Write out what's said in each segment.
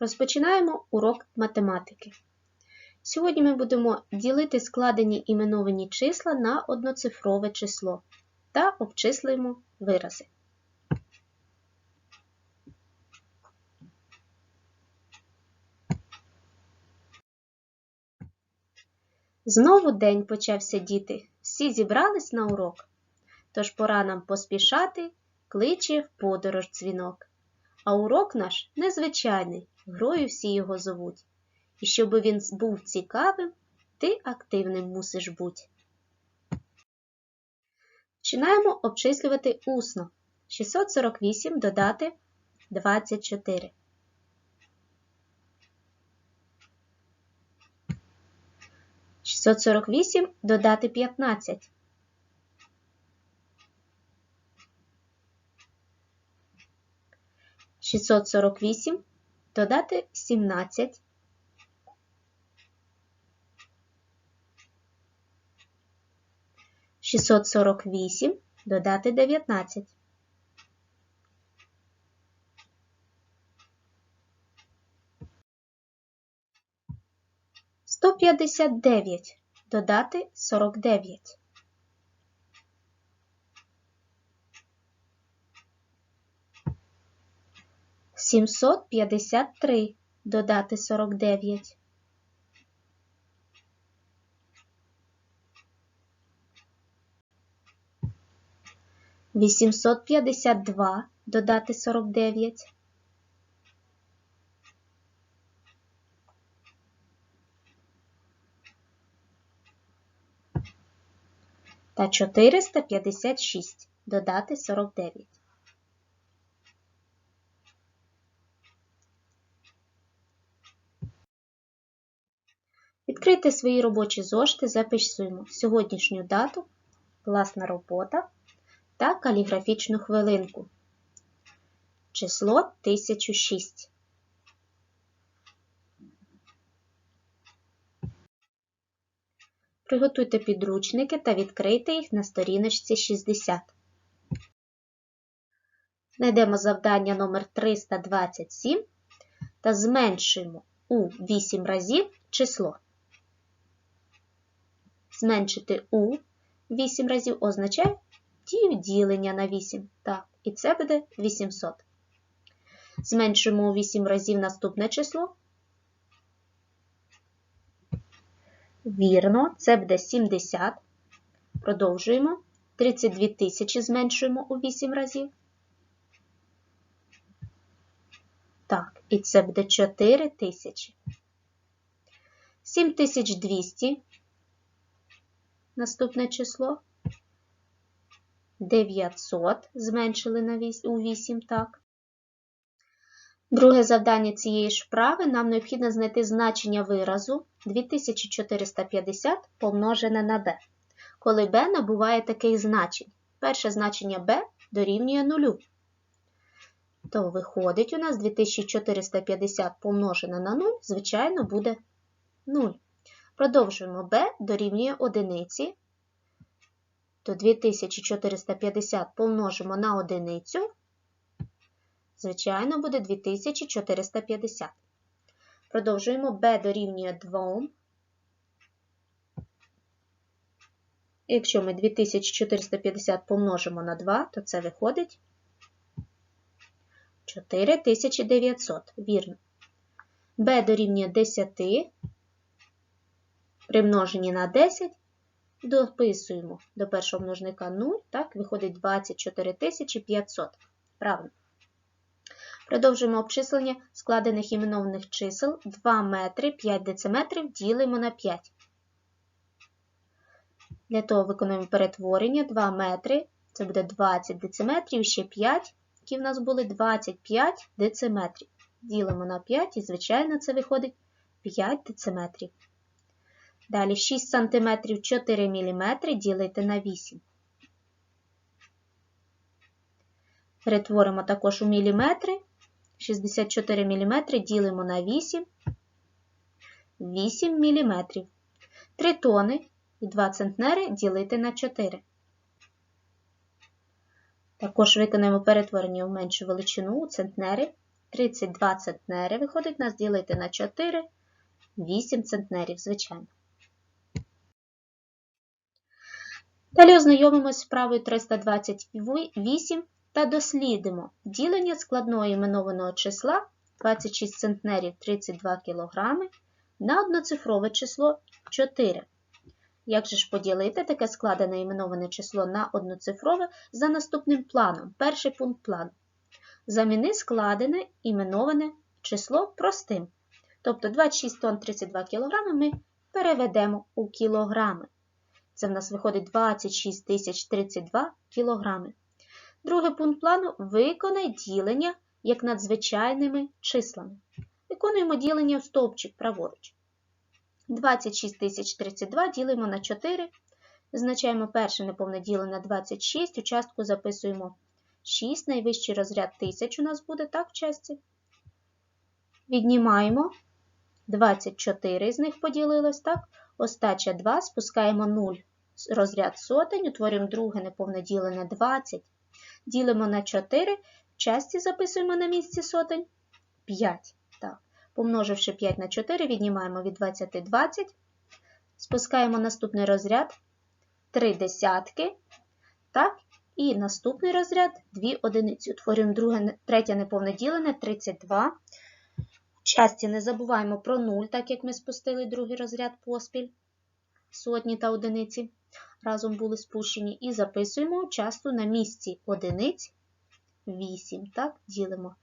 Розпочинаємо урок математики. Сьогодні ми будемо ділити складені іменовані числа на одноцифрове число та обчислюємо вирази. Знову день почався діти. Всі зібрались на урок. Тож пора нам поспішати, кличе в подорож дзвінок. А урок наш незвичайний, грою всі його зовуть. І щоб він був цікавим, ти активним мусиш бути. Починаємо обчислювати усно. 648 додати 24. Шістсот сорок вісім додати п'ятнадцять. Шістсот сорок вісім додати сімнадцять. Шістсот сорок вісім додати дев'ятнадцять. Сто п'ятдесят дев'ять додати сорок дев'ять. Сімсот п'ятдесят три додати сорок дев'ять. Вісімсот п'ятдесят два додати сорок дев'ять. Та чотириста п'ятдесят шість додати сорок дев'ять. Відкрийте свої робочі зошити, записуємо сьогоднішню дату, класна робота та каліграфічну хвилинку. Число 1006. Приготуйте підручники та відкрийте їх на сторіночці 60. Знайдемо завдання номер 327 та зменшуємо у 8 разів число. Зменшити у 8 разів означає дію ділення на 8. Так, і це буде 800. Зменшуємо у 8 разів наступне число. Вірно, це буде 70. Продовжуємо. 32 тисячі зменшуємо у 8 разів. Так, і це буде 4 тисячі. 7200. Наступне число. 900 зменшили на 8, у 8, так. Друге завдання цієї ж вправи нам необхідно знайти значення виразу 2450 помножене на b, коли b набуває таких значень. Перше значення b дорівнює 0. То виходить у нас 2450 помножене на 0, звичайно, буде 0. Продовжуємо b дорівнює 1, то 2450 помножимо на одиницю, звичайно, буде 2450. Продовжуємо b дорівнює 2. Якщо ми 2450 помножимо на 2, то це виходить 4900. Вірно. b дорівнює 10. Примножені на 10 Дописуємо до першого множника 0, так, виходить 24 500. Правильно. Продовжуємо обчислення складених іменованих чисел 2 метри 5 дециметрів ділимо на 5. Для того виконуємо перетворення 2 метри, це буде 20 дециметрів, ще 5, які в нас були 25 дециметрів. Ділимо на 5 і, звичайно, це виходить 5 дециметрів. Далі 6 см 4 мм ділити на 8. Перетворимо також у міліметри. 64 мм ділимо на 8. 8 мм. 3 тони і 2 центнери ділити на 4. Також виконаємо перетворення в меншу величину у центнери. 32 центнери. Виходить нас ділити на 4, 8 центнерів, звичайно. Далі ознайомимося з справою 328 та дослідимо ділення складного іменованого числа 26 центнерів 32 кг на одноцифрове число 4. Як же ж поділити таке складене іменоване число на одноцифрове за наступним планом? Перший пункт плану. Заміни складене іменоване число простим. Тобто 26 тонн 32 кг ми переведемо у кілограми. Це в нас виходить 26 тисяч 32 кілограми. Другий пункт плану виконай ділення як надзвичайними числами. Виконуємо ділення в стовпчик праворуч. 26 тисяч 32 ділимо на 4. Визначаємо перше неповне ділення на 26, участку записуємо 6, найвищий розряд 1000 у нас буде, так, в часті. Віднімаємо 24 з них поділилось, так? Остача 2, спускаємо 0 розряд сотень, утворюємо друге неповне ділене 20. Ділимо на 4, часті записуємо на місці сотень 5. Так. Помноживши 5 на 4, віднімаємо від 20 20. Спускаємо наступний розряд 3 десятки. Так. І наступний розряд 2 одиниці. Утворюємо друге, третє неповне ділене 32. Часті не забуваємо про 0, так як ми спустили другий розряд поспіль. Сотні та одиниці разом були спущені. І записуємо часто на місці одиниць 8. Так, ділимо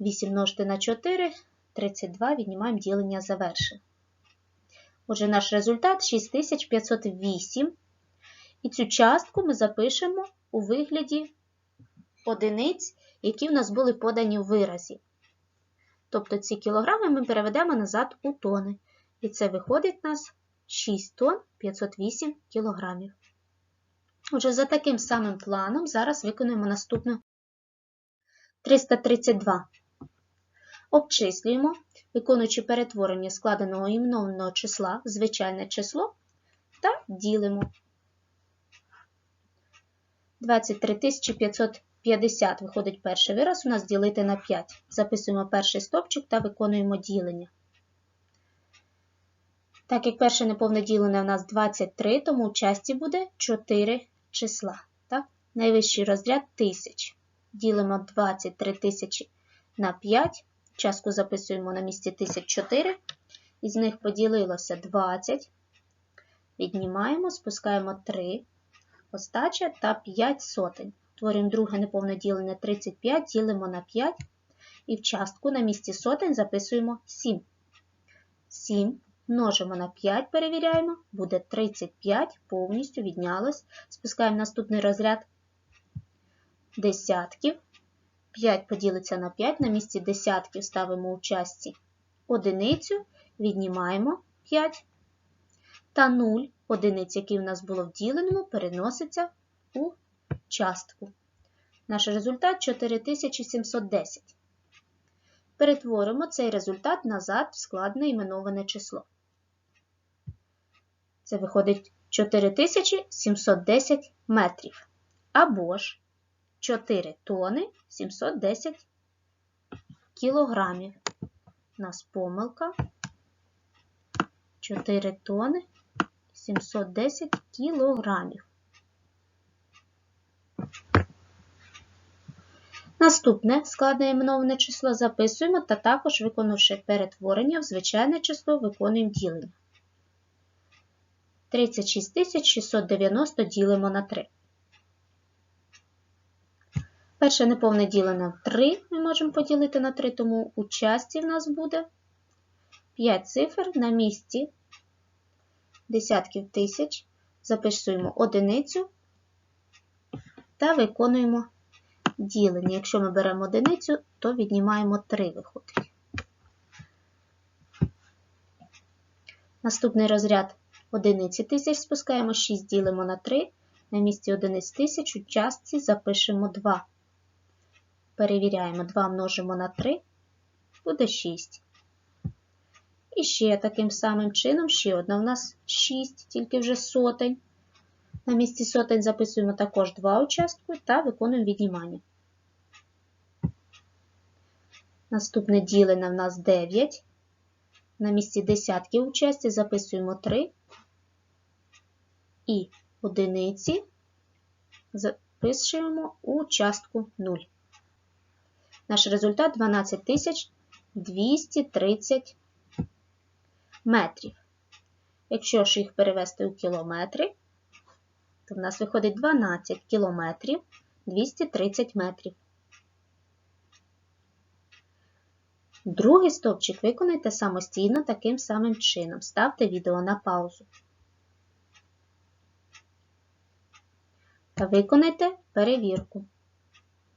8 множити на 4, 32, віднімаємо ділення завершено. Отже, наш результат 6508. І цю частку ми запишемо у вигляді одиниць, які в нас були подані в виразі. Тобто ці кілограми ми переведемо назад у тони. І це виходить у нас 6 тонн 508 кілограмів. Отже, за таким самим планом зараз виконуємо наступну 332. Обчислюємо, виконуючи перетворення складеного іменованого числа в звичайне число та ділимо. 23 550 виходить перший вираз, у нас ділити на 5. Записуємо перший стопчик та виконуємо ділення. Так як перше неповне ділене у нас 23, тому у часті буде 4 числа. Так? Найвищий розряд 1000. Ділимо 23 тисячі на 5. Частку записуємо на місці 1004. Із них поділилося 20. Віднімаємо, спускаємо 3, остача та 5 сотень. Творюємо друге неповне ділене 35, ділимо на 5. І в частку на місці сотень записуємо 7. 7 Множимо на 5, перевіряємо, буде 35, повністю віднялось. Спускаємо наступний розряд десятків. 5 поділиться на 5, на місці десятків ставимо у частці одиницю, віднімаємо 5. Та 0 одиниць, який у нас було в діленому, переноситься у частку. Наш результат 4710. Перетворимо цей результат назад в складне іменоване число. Це виходить 4710 метрів. Або ж 4 тони 710 кілограмів. У нас помилка 4 тони 710 кілограмів. Наступне складне іменоване число записуємо та також, виконавши перетворення в звичайне число, виконуємо ділення. 36 690 ділимо на 3. Перше неповне ділене в 3 ми можемо поділити на 3, тому у часті в нас буде 5 цифр на місці десятків тисяч. Записуємо одиницю та виконуємо ділення. Якщо ми беремо одиницю, то віднімаємо 3 виходить. Наступний розряд одиниці тисяч спускаємо 6, ділимо на 3. На місці одиниць тисяч у частці запишемо 2. Перевіряємо 2 множимо на 3, буде 6. І ще таким самим чином, ще одна у нас 6, тільки вже сотень. На місці сотень записуємо також 2 участку та виконуємо віднімання. Наступне ділене в нас 9. На місці десятки у часті записуємо 3 і одиниці записуємо у частку 0. Наш результат 12230 метрів. Якщо ж їх перевести у кілометри, то в нас виходить 12 кілометрів 230 метрів. Другий стовпчик виконайте самостійно таким самим чином. Ставте відео на паузу. Виконайте перевірку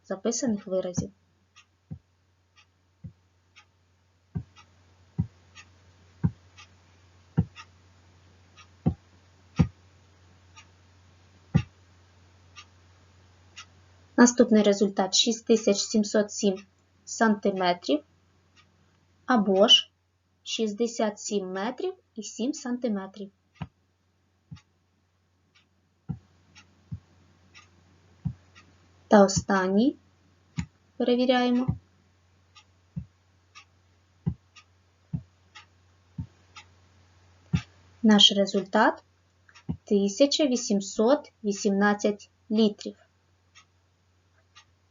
записаних виразів. Наступний результат 6707 сантиметрів або ж 67 метрів і 7 сантиметрів. Та останній перевіряємо. Наш результат 1818 літрів.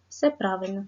Все правильно.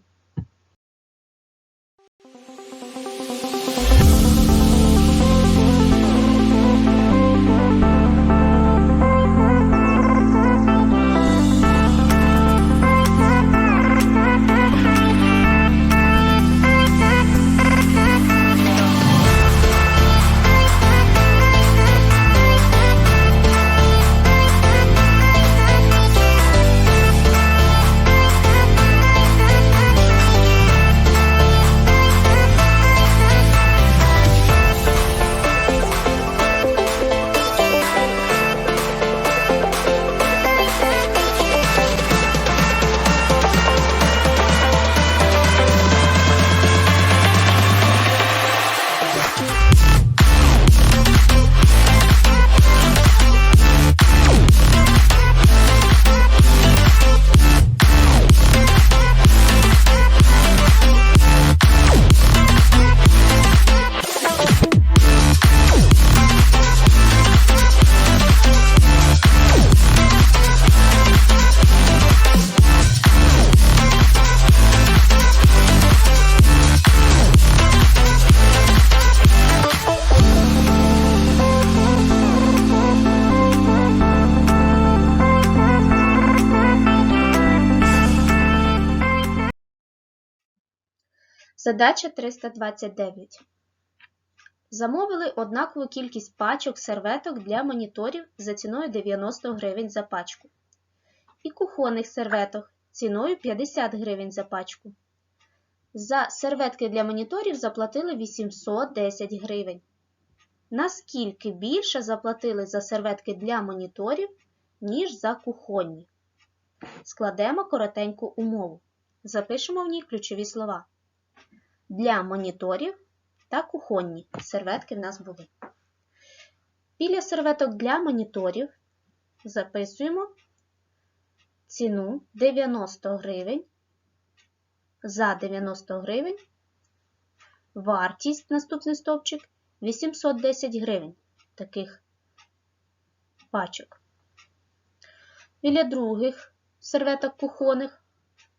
Задача 329. Замовили однакову кількість пачок серветок для моніторів за ціною 90 гривень за пачку. І кухонних серветок ціною 50 гривень за пачку. За серветки для моніторів заплатили 810 гривень. Наскільки більше заплатили за серветки для моніторів, ніж за кухонні? Складемо коротеньку умову. Запишемо в ній ключові слова для моніторів та кухонні серветки в нас були. Біля серветок для моніторів записуємо ціну 90 гривень. За 90 гривень. Вартість наступний стовпчик 810 гривень таких пачок. Біля других серветок кухонних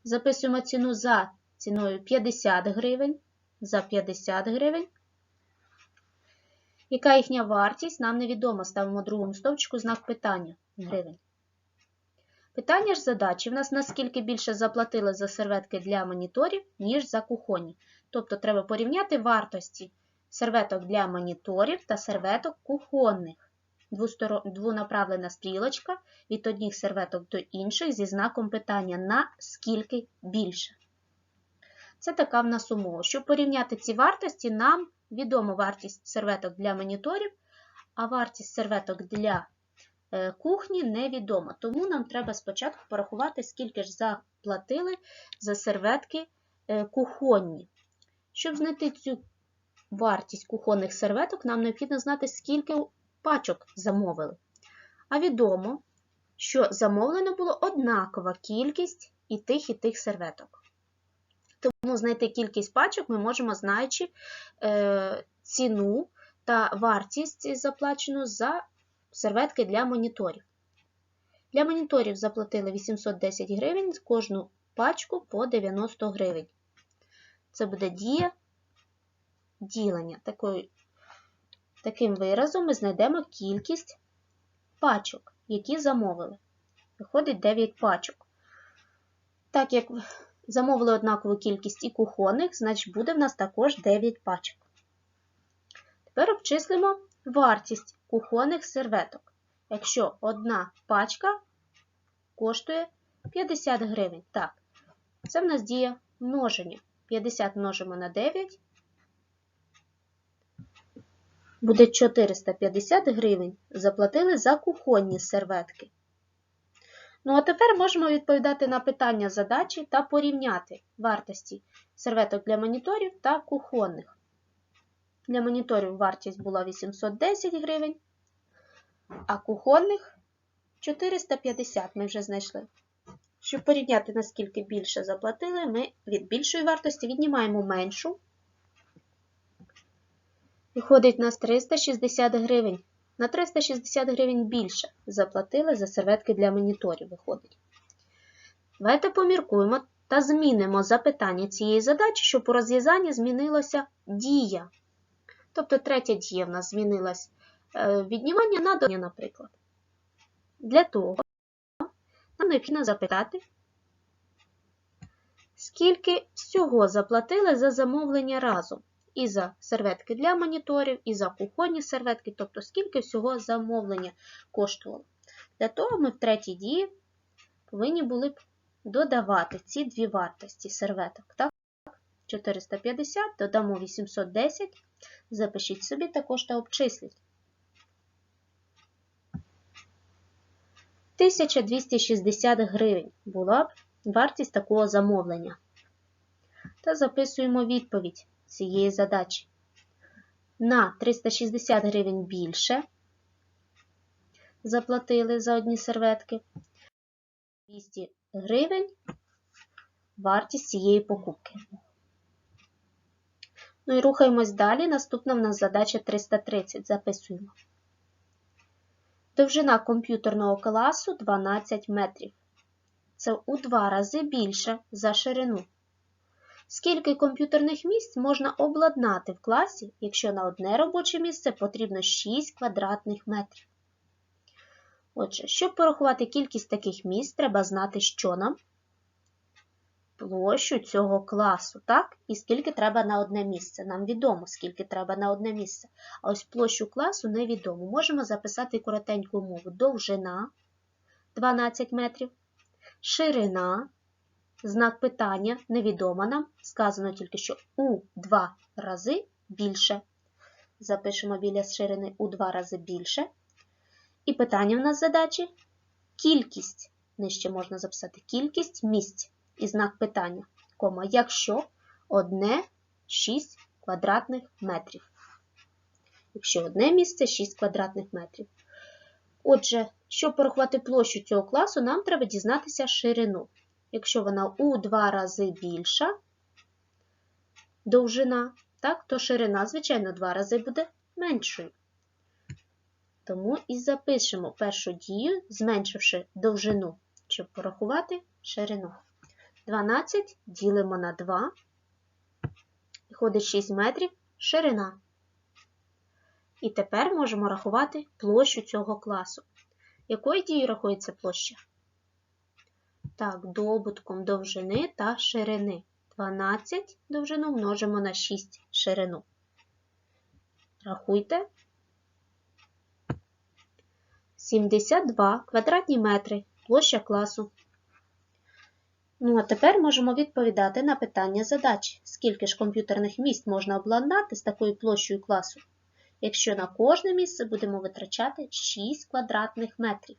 записуємо ціну за ціною 50 гривень. За 50 гривень. Яка їхня вартість? Нам невідомо. Ставимо другому стовпчику знак питання гривень. Питання ж задачі в нас наскільки більше заплатили за серветки для моніторів, ніж за кухонні. Тобто треба порівняти вартості серветок для моніторів та серветок кухонних. Двунаправлена стрілочка від одних серветок до інших зі знаком питання на скільки більше. Це така в нас умова. Щоб порівняти ці вартості, нам відома вартість серветок для моніторів, а вартість серветок для е, кухні невідома. Тому нам треба спочатку порахувати, скільки ж заплатили за серветки е, кухонні. Щоб знайти цю вартість кухонних серветок, нам необхідно знати, скільки пачок замовили. А відомо, що замовлено було однакова кількість і тих, і тих серветок. Тому знайти кількість пачок ми можемо, знаючи е, ціну та вартість заплачену за серветки для моніторів. Для моніторів заплатили 810 гривень, кожну пачку по 90 гривень. Це буде дія ділення. Такою, таким виразом ми знайдемо кількість пачок, які замовили. Виходить 9 пачок. Так як замовили однакову кількість і кухонних, значить буде в нас також 9 пачок. Тепер обчислимо вартість кухонних серветок. Якщо одна пачка коштує 50 гривень. Так, це в нас дія множення. 50 множимо на 9. Буде 450 гривень. Заплатили за кухонні серветки. Ну, а тепер можемо відповідати на питання задачі та порівняти вартості серветок для моніторів та кухонних. Для моніторів вартість була 810 гривень, а кухонних 450 ми вже знайшли. Щоб порівняти, наскільки більше заплатили, ми від більшої вартості віднімаємо меншу. Виходить у нас 360 гривень. На 360 гривень більше заплатили за серветки для моніторів. Виходить. Давайте поміркуємо та змінимо запитання цієї задачі, щоб у розв'язанні змінилася дія. Тобто третя дія в нас змінилась е, віднімання на додання, наприклад. Для того нам необхідно запитати, скільки всього заплатили за замовлення разом. І за серветки для моніторів, і за кухонні серветки, тобто скільки всього замовлення коштувало. Для того ми в третій дії повинні були б додавати ці дві вартості серветок. Так? 450 додамо 810, запишіть собі також та обчисліть. 1260 гривень була б вартість такого замовлення. Та записуємо відповідь цієї задачі. На 360 гривень більше заплатили за одні серветки. 200 гривень вартість цієї покупки. Ну і рухаємось далі. Наступна в нас задача 330. Записуємо. Довжина комп'ютерного класу 12 метрів. Це у два рази більше за ширину. Скільки комп'ютерних місць можна обладнати в класі, якщо на одне робоче місце потрібно 6 квадратних метрів? Отже, щоб порахувати кількість таких місць, треба знати, що нам площу цього класу, так? І скільки треба на одне місце. Нам відомо, скільки треба на одне місце. А ось площу класу невідомо. Можемо записати коротеньку мову. Довжина 12 метрів, ширина, знак питання невідомо нам. Сказано тільки, що у два рази більше. Запишемо біля ширини у два рази більше. І питання в нас задачі кількість. Нижче можна записати кількість місць і знак питання, кома, якщо одне 6 квадратних метрів. Якщо одне місце 6 квадратних метрів. Отже, щоб порахувати площу цього класу, нам треба дізнатися ширину. Якщо вона у два рази більша довжина, так, то ширина, звичайно, два рази буде меншою. Тому і запишемо першу дію, зменшивши довжину, щоб порахувати ширину. 12 ділимо на 2, виходить 6 метрів ширина. І тепер можемо рахувати площу цього класу. Якою дією рахується площа? Так, добутком довжини та ширини. 12 довжину множимо на 6 ширину. Рахуйте. 72 квадратні метри площа класу. Ну, а тепер можемо відповідати на питання задачі. Скільки ж комп'ютерних місць можна обладнати з такою площею класу, якщо на кожне місце будемо витрачати 6 квадратних метрів.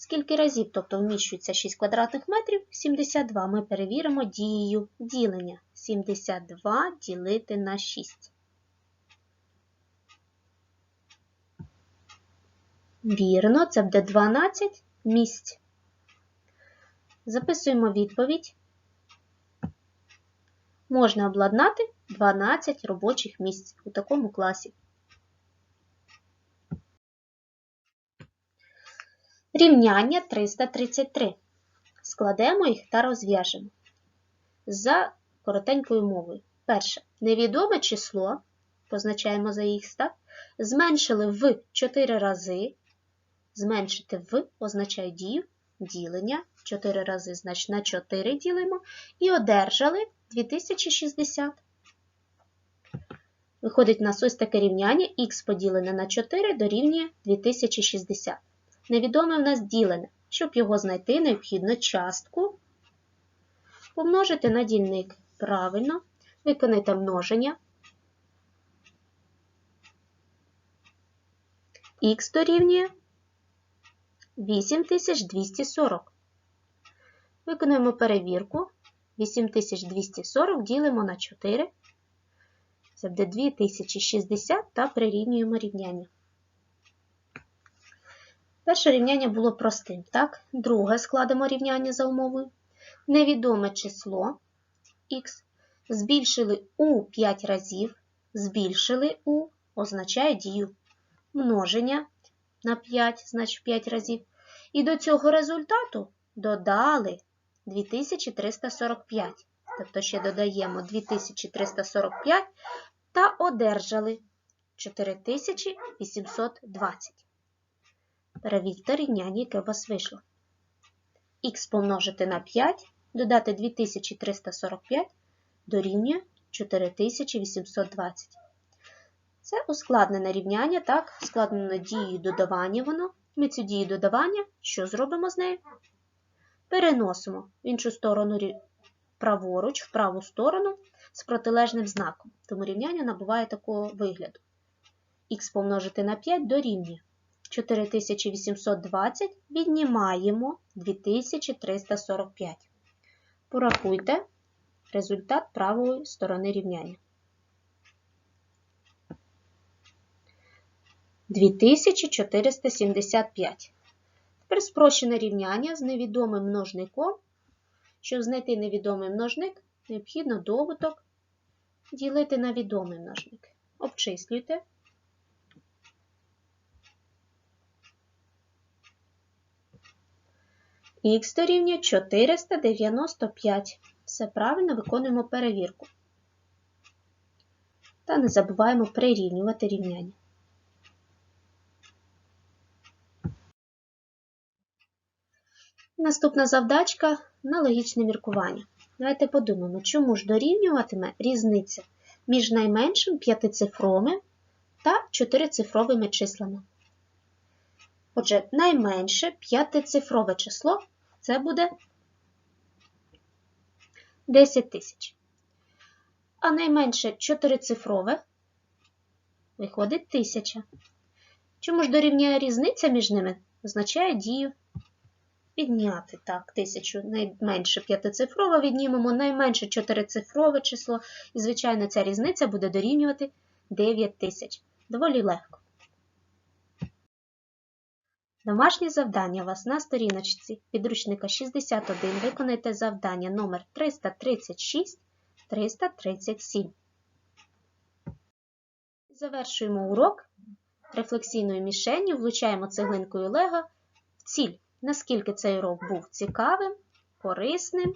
Скільки разів, тобто вміщується 6 квадратних метрів? 72. Ми перевіримо дією ділення. 72 ділити на 6. Вірно, це буде 12 місць. Записуємо відповідь. можна обладнати 12 робочих місць у такому класі. Рівняння 333. Складемо їх та розв'яжемо. За коротенькою мовою. Перше. Невідоме число, позначаємо за х, так? зменшили в 4 рази. Зменшити в означає дію ділення. 4 рази, значить на 4 ділимо. І одержали 2060. Виходить у нас ось таке рівняння х поділене на 4 дорівнює 2060. Невідоме в нас ділене. Щоб його знайти, необхідно частку помножити на дільник. Правильно, виконайте множення. Х дорівнює 8240. Виконуємо перевірку. 8240 ділимо на 4. Це буде 2060 та прирівнюємо рівняння. Перше рівняння було простим, так? Друге складемо рівняння за умовою. Невідоме число х збільшили у 5 разів, збільшили у означає дію множення на 5, значить 5 разів. І до цього результату додали 2345. Тобто ще додаємо 2345 та одержали 4820. Перевірте рівняння, яке у вас вийшло. Х помножити на 5, додати 2345 дорівнює 4820. Це ускладнене рівняння, так, складнено дією додавання воно. Ми цю дію додавання, що зробимо з нею? Переносимо в іншу сторону праворуч, в праву сторону з протилежним знаком. Тому рівняння набуває такого вигляду. Х помножити на 5 дорівнює 4820 віднімаємо 2345. Порахуйте результат правої сторони рівняння. 2475. Тепер спрощене рівняння з невідомим множником. Щоб знайти невідомий множник, необхідно добуток ділити на відомий множник. Обчислюйте. Х дорівнює 495. Все правильно виконуємо перевірку. Та не забуваємо прирівнювати рівняння. Наступна завдачка на логічне міркування. Давайте подумаємо, чому ж дорівнюватиме різниця між найменшим п'ятицифровим та чотирицифровими числами. Отже, найменше п'ятицифрове число це буде 10 тисяч. А найменше чотирицифрове виходить 1000. Чому ж дорівнює різниця між ними? Означає дію підняти. Так, 1000 найменше п'ятицифрове віднімемо, найменше чотирицифрове число. І, звичайно, ця різниця буде дорівнювати 9000. Доволі легко. Домашнє завдання вас на сторіночці підручника 61. Виконайте завдання номер 336 337. Завершуємо урок рефлексійною мішенню, влучаємо цеглинкою Лего в ціль, наскільки цей урок був цікавим, корисним,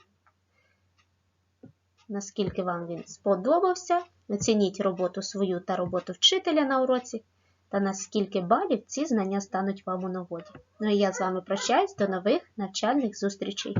наскільки вам він сподобався. Оцініть роботу свою та роботу вчителя на уроці та наскільки балів ці знання стануть вам у нагоді. Ну і я з вами прощаюсь до нових навчальних зустрічей.